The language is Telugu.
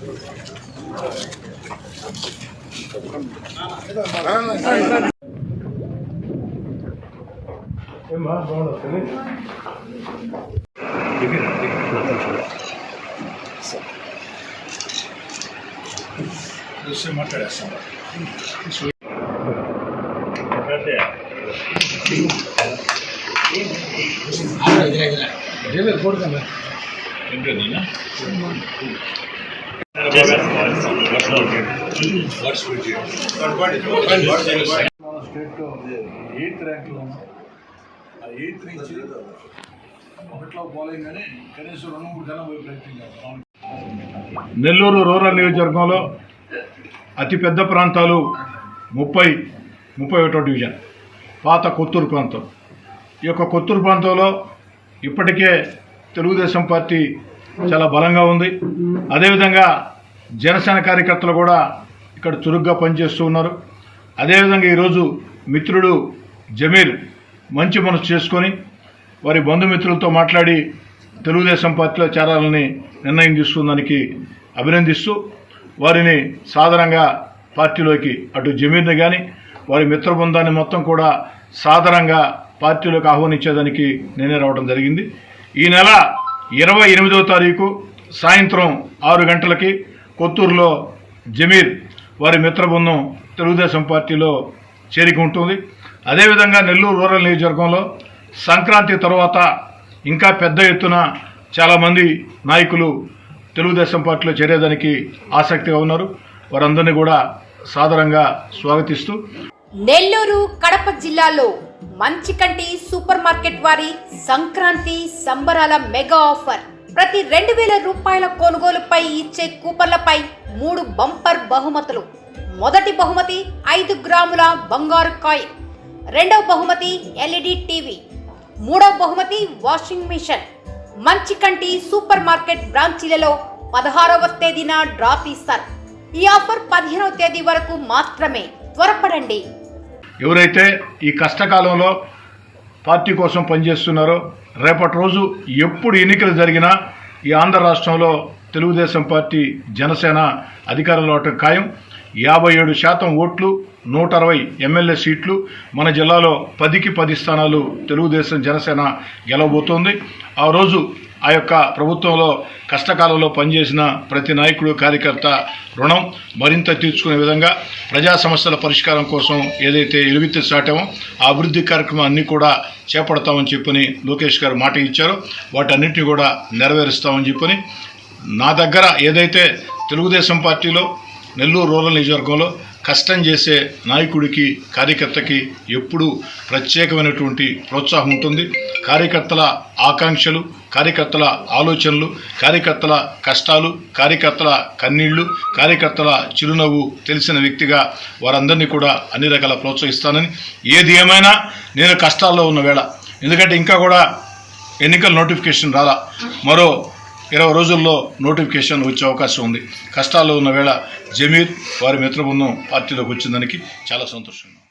¿Qué es eso? ¿Qué es ¿Qué es ¿Qué es eso? Eso? ¿Qué eso? ¿ మన స్టేట్లో ఎయిత్ ర్యాంక్లో ఉన్నాం ఆ ఎయిత్ నుంచి పోలేం కానీ కనీసం రెండు మూడు కన్నా పోయి ప్రయత్నం చేస్తాం నెల్లూరు రూరల్ నియోజకవర్గంలో అతిపెద్ద ప్రాంతాలు ముప్పై ముప్పై ఒకటో డివిజన్ పాత కొత్తూరు ప్రాంతం. ఈ యొక్క కొత్తూరు ప్రాంతంలో ఇప్పటికే తెలుగుదేశం పార్టీ చాలా బలంగా ఉంది. అదేవిధంగా జనసేన కార్యకర్తలు కూడా ఇక్కడ చురుగ్గా పనిచేస్తూ ఉన్నారు. అదేవిధంగా ఈరోజు మిత్రుడు జమీర్ మంచి మనసు చేసుకొని వారి బంధుమిత్రులతో మాట్లాడి తెలుగుదేశం పార్టీలో చేరాలని నిర్ణయం తీసుకున్నదానికి అభినందిస్తూ వారిని సాధారణంగా పార్టీలోకి అటు జమీర్ని కానీ వారి మిత్ర బృందాన్ని మొత్తం కూడా సాధారణంగా పార్టీలోకి ఆహ్వానించేదానికి నేనే రావడం జరిగింది. ఈ నెల ఇరవై ఎనిమిదవ తారీఖు సాయంత్రం ఆరు గంటలకి కొత్తూరులో జమీర్ వారి మిత్ర బృందం తెలుగుదేశం పార్టీలో చేరిక ఉంటుంది. అదేవిధంగా నెల్లూరు రూరల్ నియోజకవర్గంలో సంక్రాంతి తర్వాత ఇంకా పెద్ద ఎత్తున చాలామంది నాయకులు తెలుగుదేశం పార్టీలో చేరేదానికి ఆసక్తిగా ఉన్నారు. వారందరినీ కూడా సాదరంగా స్వాగతిస్తూ నెల్లూరు కడప జిల్లాలో మంచికంటి సూపర్ మార్కెట్ వారి సంక్రాంతి సంబరాల మెగా ఆఫర్. ప్రతి రెండు వేల రూపాయల కొనుగోలుపై ఇచ్చే కూపన్లపై మూడు బంపర్ బహుమతులు. మొదటి బహుమతి ఐదు గ్రాముల బంగారు కాయిన్. రెండవ బహుమతి ఎల్ఈడి టీవీ. మూడవ బహుమతి washing machine. Manchikanti super market బ్రాంచీలలో పదహారవ తేదీన డ్రా తీస్తారు ఈ ఆఫర్ పదిహేనవ తేదీ వరకు మాత్రమే. త్వరపడండి. ఎవరైతే ఈ కష్టకాలంలో పార్టీ కోసం పనిచేస్తున్నారో రేపటి రోజు ఎప్పుడు ఎన్నికలు జరిగినా ఈ ఆంధ్ర రాష్ట్రంలో తెలుగుదేశం పార్టీ జనసేన అధికారంలో ఖాయం. యాభై ఏడు శాతం ఓట్లు నూట అరవై ఎమ్మెల్యే సీట్లు మన జిల్లాలో పదికి పది స్థానాలు తెలుగుదేశం జనసేన గెలవబోతోంది. ఆ రోజు ఆ యొక్క ప్రభుత్వంలో కష్టకాలంలో పనిచేసిన ప్రతి నాయకుడు కార్యకర్త రుణం మరింత తీర్చుకునే విధంగా ప్రజా సమస్యల పరిష్కారం కోసం ఏదైతే ఎలుగెత్తి చాటామో ఆ అభివృద్ధి కార్యక్రమం అన్నీ కూడా చేపడతామని చెప్పని లోకేష్ గారు మాట ఇచ్చారు. వాటన్నిటిని కూడా నెరవేరుస్తామని చెప్పని నా దగ్గర ఏదైతే తెలుగుదేశం పార్టీలో నెల్లూరు రూరల్ నియోజకవర్గంలో కష్టం చేసే నాయకుడికి కార్యకర్తకి ఎప్పుడూ ప్రత్యేకమైనటువంటి ప్రోత్సాహం ఉంటుంది. కార్యకర్తల ఆకాంక్షలు కార్యకర్తల ఆలోచనలు కార్యకర్తల కష్టాలు కార్యకర్తల కన్నీళ్ళు కార్యకర్తల చిరునవ్వు తెలిసిన వ్యక్తిగా వారందరినీ కూడా అన్ని రకాల ప్రోత్సహిస్తానని. ఏది ఏమైనా నేను కష్టాల్లో ఉన్న వేళ. ఎందుకంటే ఇంకా కూడా ఎన్నికల నోటిఫికేషన్ రాలా. మరో ఇరవై రోజుల్లో నోటిఫికేషన్ వచ్చే అవకాశం ఉంది కష్టాల్లో ఉన్న వేళ జమీర్ వారి మిత్రబృందం పార్టీలోకి వచ్చిందానికి చాలా సంతోషంగా ఉంది.